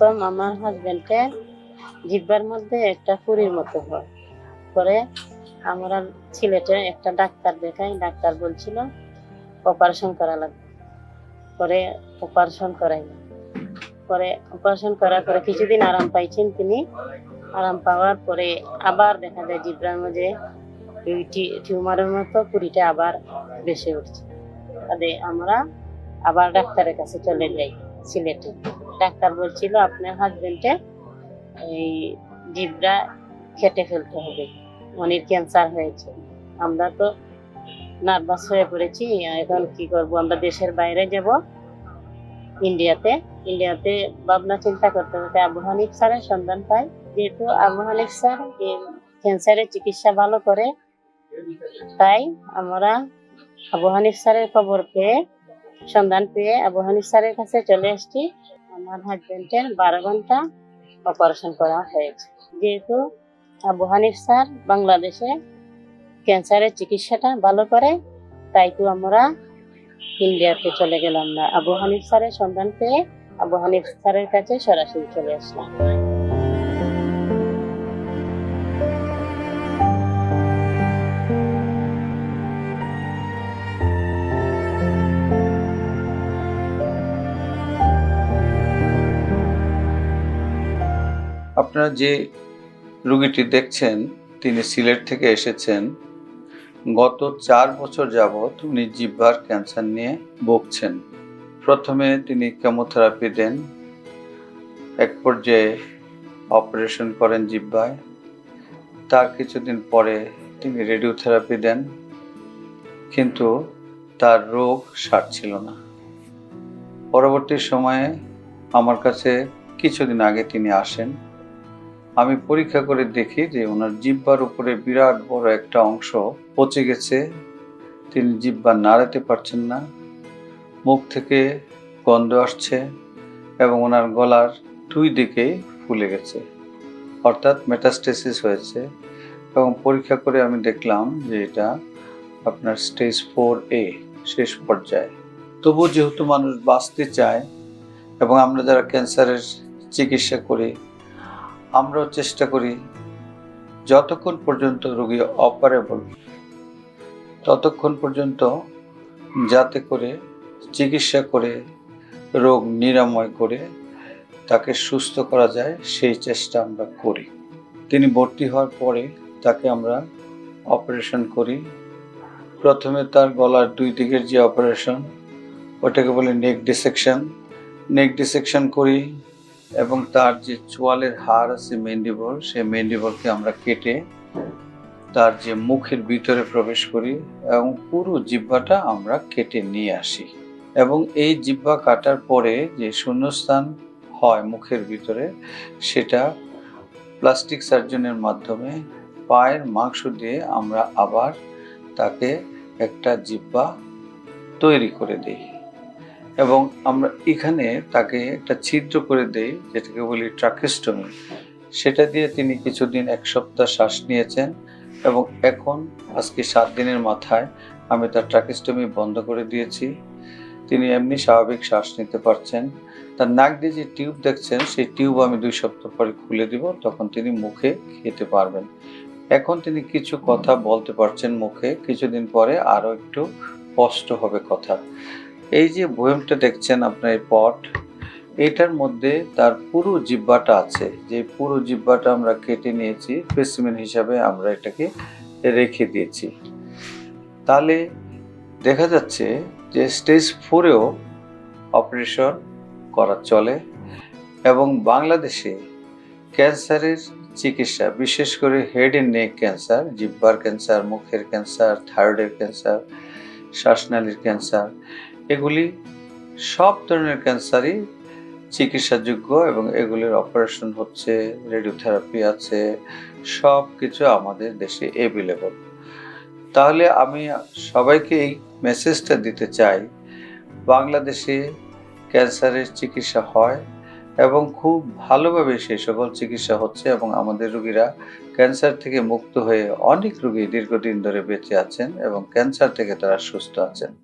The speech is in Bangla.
প্রথম আমার হাজবেন্ডের জিব্বার মধ্যে একটা কুড়ির মতো হয়। পরে আমরা সিলেটে একটা ডাক্তার দেখাই, ডাক্তার বলছিল অপারেশন করা লাগবে। পরে অপারেশন করাই। পরে অপারেশন করার পরে কিছুদিন আরাম পাইছেন তিনি। আরাম পাওয়ার পরে আবার দেখা যায় জিব্রার মধ্যে টিউমারের মতো কুড়িটা আবার বেশি উঠছে। তাহলে আমরা আবার ডাক্তারের কাছে চলে যাই সিলেটে ডাক্তার বলছিল আপনার হাজবেন্ডে এই জিব্রা খেটে ফেলতে হবে। অনেক ক্যান্সার হয়েছে। আমরা তো নার্ভাস হয়ে পড়েছি। এখন কি করব? আমরা দেশের বাইরে যাব। ইন্ডিয়াতে। ইন্ডিয়াতে ভাবনা চিন্তা করতে হবে আবু হানিফ স্যারের সন্ধান পাই। যেহেতু আবু হানিফ স্যার ক্যান্সারের চিকিৎসা ভালো করে, তাই আমরা আবু হানিফ স্যারের খবর পেয়ে, সন্ধান পেয়ে আবু হানিফ স্যারের কাছে চলে এসেছি আমার হাজবেন্ডের বারো ঘণ্টা অপারেশন করা হয়েছে। যেহেতু আবু হানিফ স্যার বাংলাদেশে ক্যান্সারের চিকিৎসাটা ভালো করে, তাই তো আমরা ইন্ডিয়াতে চলে গেলাম না। আবু হানিফ স্যারের সন্ধান পেয়ে আবু হানিফ স্যারের কাছে সরাসরি চলে আসলাম। আপনারা যে রুগীটি দেখছেন, তিনি সিলেট থেকে এসেছেন, গত চার বছর যাবৎ উনি জিহ্বার ক্যান্সার নিয়ে ভুগছেন। প্রথমে তিনি কেমোথেরাপি দেন, এক পর্যায়ে অপারেশন করেন জিহ্বায়। তার কিছুদিন পরে তিনি রেডিওথেরাপি দেন, কিন্তু তার রোগ সারছিল না। পরবর্তী সময়ে আমার কাছে কিছুদিন আগে তিনি আসেন। আমি পরীক্ষা করে দেখি যে ওনার জিব্বার উপরে বিরাট বড় একটা অংশ পচে গেছে। তিনি জিব্বা নাড়াতে পারছেন না। মুখ থেকে গন্ধ আসছে এবং ওনার গলার দুই দিকেই ফুলে গেছে। অর্থাৎ মেটাস্টেসিস হয়েছে এবং পরীক্ষা করে আমি দেখলাম যে এটা আপনার স্টেজ ফোর এ, শেষ পর্যায়ে। তবু যেহেতু মানুষ বাঁচতে চায় এবং আমরা যারা ক্যান্সারের চিকিৎসা করি আমরাও চেষ্টা করি যতক্ষণ পর্যন্ত রোগী অপারেবল, ততক্ষণ পর্যন্ত যাতে করে চিকিৎসা করে, রোগ নিরাময় করে তাকে সুস্থ করা যায়, সেই চেষ্টা আমরা করি। তিনি ভর্তি হওয়ার পরে তাকে আমরা অপারেশন করি। প্রথমে তার গলার দুই দিকের যে অপারেশন, ওটাকে বলে নেক ডিসেকশন। নেক ডিসেকশন করি এবং তার যে চোয়ালের হাড় আছে মেন্ডিবল সেই মেন্ডিবলকে আমরা কেটে তার যে মুখের ভিতরে প্রবেশ করি এবং পুরো জিব্বাটা আমরা কেটে নিয়ে আসি। এবং এই জিব্বা কাটার পরে যে শূন্যস্থান হয় মুখের ভিতরে, সেটা প্লাস্টিক সার্জনের মাধ্যমে পায়ের মাংস দিয়ে আমরা আবার তাকে একটা জিব্বা তৈরি করে দিই। এবং আমরা এখানে তাকে একটা ছিদ্র করে দেই, যেটাকে বলি ট্রাকেস্টমি। সেটা দিয়ে তিনি কিছুদিন, এক সপ্তাহ শ্বাস নিয়েছেন এবং এখন, আজকে সাত দিনের মাথায়, আমি তার ট্রাকেস্টমি বন্ধ করে দিয়েছি। তিনি এমনি স্বাভাবিক শ্বাস নিতে পারছেন। তার নাক দিয়ে যে টিউব দেখছেন, সেই টিউব আমি দুই সপ্তাহ পরে খুলে দিব, তখন তিনি মুখে খেতে পারবেন। এখন তিনি কিছু কথা বলতে পারছেন মুখে, কিছুদিন পরে আরও একটু স্পষ্ট হবে কথা। এই যে বয়মটা দেখছেন আপনার এই পট, এটার মধ্যে তার পুরো জিব্বাটা আছে। যে পুরো জিব্বাটা আমরা কেটে নিয়েছি স্পেসিমেন হিসাবে আমরা এটাকে রেখে দিয়েছি। তাহলে দেখা যাচ্ছে যে স্টেজ ফোরেও অপারেশন করা চলে এবং বাংলাদেশে ক্যান্সারের চিকিৎসা, বিশেষ করে হেড এন্ড নেক ক্যান্সার জিব্বার ক্যান্সার মুখের ক্যান্সার থাইরয়েডের ক্যান্সার শ্বাসনালীর ক্যান্সার এগুলি সব ধরনের ক্যান্সারই চিকিৎসাযোগ্য এবং এগুলির অপারেশন হচ্ছে, রেডিওথেরাপি আছে সব কিছু আমাদের দেশে অ্যাভেলেবল তাহলে আমি সবাইকে এই মেসেজটা দিতে চাই, বাংলাদেশে ক্যান্সারের চিকিৎসা হয় এবং খুব ভালোভাবে সেই সকল চিকিৎসা হচ্ছে এবং আমাদের রুগীরা ক্যান্সার থেকে মুক্ত হয়ে অনেক রুগী দীর্ঘদিন ধরে বেঁচে আছেন এবং ক্যান্সার থেকে তারা সুস্থ আছেন।